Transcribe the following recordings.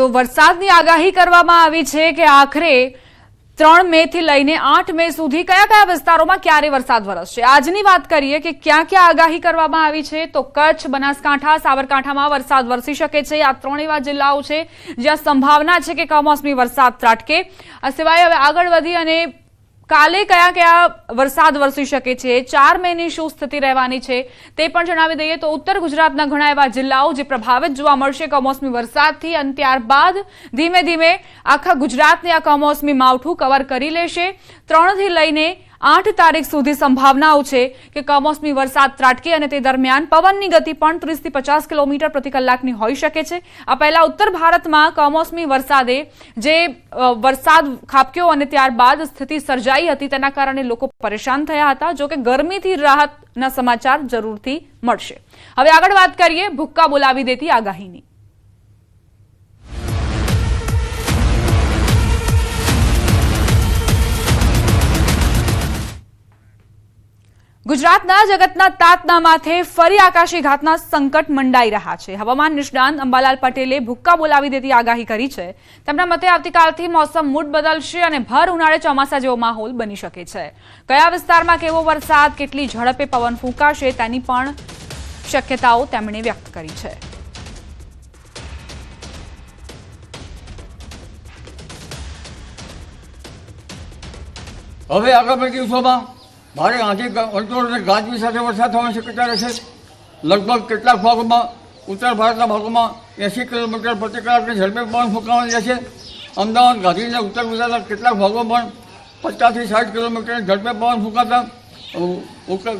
તો વરસાદની આગાહી કરવામાં આવી છે કે આખરે ત્રણ મે થી લઈને આઠ મે સુધી કયા કયા વિસ્તારોમાં ક્યારે વરસાદ વરસશે? આજની વાત કરીએ કે ક્યાં ક્યાં આગાહી કરવામાં આવી છે તો કચ્છ, બનાસકાંઠા, સાબરકાંઠામાં વરસાદ વરસી શકે છે. આ ત્રણ એવા જિલ્લાઓ છે જ્યાં સંભાવના છે કે કમોસમી વરસાદ ત્રાટકે. આ સિવાય હવે આગળ વધી અને કાલે કયા કયા વરસાદ વરસી શકે છે? ચાર મેની શું સ્થિતિ રહેવાની છે? તે પણ જણાવી દઈએ તો ઉત્તર ગુજરાતના ઘણા એવા જિલ્લાઓ જે પ્રભાવિત જોવા મળશે કમોસમી વરસાદથી અને ત્યારબાદ ધીમે ધીમે આખા ગુજરાતને આ કમોસમી માવઠું કવર કરી લેશે. ત્રણથી લઈને આઠ તારીખ સુધી સંભાવનાઓ છે કે કમોસમી વરસાદ ત્રાટકે અને તે દરમિયાન પવનની ગતિ પણ ત્રીસથી પચાસ કિલોમીટર પ્રતિ કલાકની હોઈ શકે છે. આ પહેલા ઉત્તર ભારતમાં કમોસમી વરસાદે જે વરસાદ ખાબક્યો અને ત્યારબાદ સ્થિતિ સર્જાઈ હતી તેના કારણે લોકો પરેશાન થયા હતા. જો કે ગરમીથી રાહતના સમાચાર જરૂરથી મળશે. હવે આગળ વાત કરીએ ભુક્કા બોલાવી દેતી આગાહીની. ગુજરાતના જગતના તાતના માથે ફરી આકાશી ઘાતના સંકટ મંડાઈ રહ્યા છે. હવામાન નિષ્ણાંત અંબાલાલ પટેલે ભુક્કા બોલાવી દેતી આગાહી કરી છે. તેમના મતે આવતીકાલથી મોસમ મૂડ બદલશે અને ભર ઉનાળે ચોમાસા જેવો માહોલ બની શકે છે. કયા વિસ્તારમાં કેવો વરસાદ, કેટલી ઝડપે પવન ફૂંકાશે તેની પણ શક્યતાઓ તેમણે વ્યક્ત કરી છે. હવે આગામી દિવસોમાં. ભારે આંધી અને ગાજવી સાથે વરસાદ થવાની શક્યતા રહેશે લગભગ કેટલાક ભાગોમાં, ઉત્તર ભારતના ભાગોમાં એંસી કિલોમીટર પ્રતિ કલાકની ઝડપે પવન ફૂંકાવાની રહેશે. અમદાવાદ ગાંધીના ઉત્તર ગુજરાતના કેટલાક ભાગોમાં પણ પચાસથી સાઠ કિલોમીટરની ઝડપે પવન ફૂંકાતા.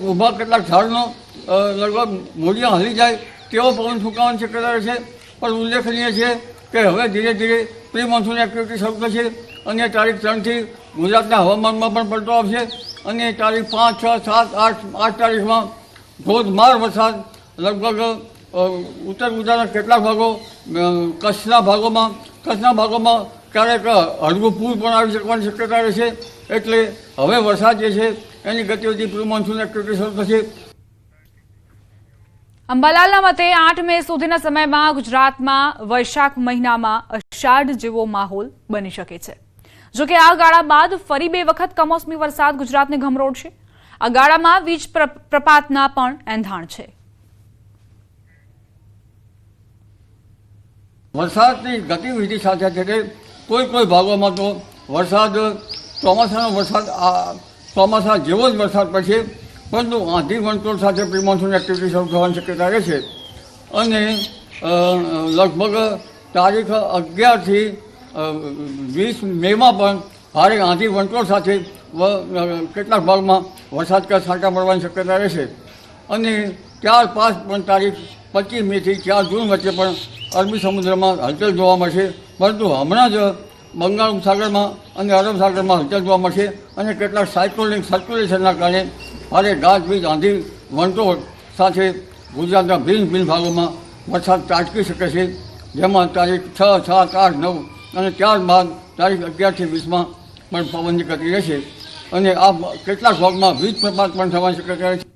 ઊભા કેટલાક ઝાડનો લગભગ મૂળિયા હલી જાય તેવો પવન ફૂંકાવાની શક્યતા રહેશે પણ ઉલ્લેખનીય છે કે હવે ધીરે ધીરે પ્રી મોન્સૂન એક્ટિવિટી શરૂ થશે. અને તારીખ ત્રણથી ગુજરાતના હવામાનમાં પણ પલટો આવશે. અને તારીખ પાંચ, છ, સાત, આઠ આઠ તારીખમાં ધોધમાર વરસાદ, લગભગ ઉત્તર ગુજરાતના કેટલાક ભાગો કચ્છના ભાગોમાં કચ્છના ભાગોમાં ક્યારેક હળવું પૂર પણ આવી શકવાની શક્યતા રહેશે. એટલે હવે વરસાદ જે છે, એની ગતિવિધિ પ્રી મોન્સૂન એક્ટિવિટી શરૂ થશે. અંબાલાલના મતે આઠ મે સુધીના સમયમાં ગુજરાતમાં વૈશાખ મહિનામાં અષાઢ જેવો માહોલ બની શકે છે. જો કે આ ગાળા બાદ ફરી બે વખત કમોસમી વરસાદ ગુજરાતને ગમરોડશે આ ગાળામાં વીજ પ્ર- પ્રપાતના પણ એંધાણ છે. વરસાદની ગતિવિધિ સાથે છે કોઈ કોઈ ભાગોમાં તો વરસાદ, ચોમાસાનો વરસાદ ચોમાસા જેવો જ વરસાદ પડશે, પરંતુ આંધી વંટોળ સાથે પ્રિમોન્સૂન એક્ટિવિટી શરૂ થવાની શક્યતા રહેશે. અને લગભગ તારીખ અગિયારથી વીસ મેમાં પણ ભારે આંધી વંટોળ સાથે કેટલાક ભાગમાં વરસાદ કે છાંટા પડવાની શક્યતા રહેશે. અને ત્યાર પાંચ પણ તારીખ પચીસ મેથી ચાર જૂન વચ્ચે પણ અરબી સમુદ્રમાં હલચલ જોવા મળશે. પરંતુ હમણાં જ બંગાળ ઉપસાગરમાં અને અરબ સાગરમાં હલચલ જોવા મળશે અને કેટલાક સાયક્લોનિક સર્ક્યુલેશનના કારણે ભારે ગાજવીજ આંધી વંટોળ સાથે ગુજરાતના ભિન્ન ભિન્ન ભાગોમાં વરસાદ ત્રાટકી શકે છે. જેમાં તારીખ છ, સાત, આઠ, નવ અને ત્યારબાદ તારીખ અગિયારથી વીસમાં પણ પવનની ગતિ રહેશે. અને આ કેટલાક ભાગમાં વીજ પ્રપાત પણ થવાની શક્યતા રહેશે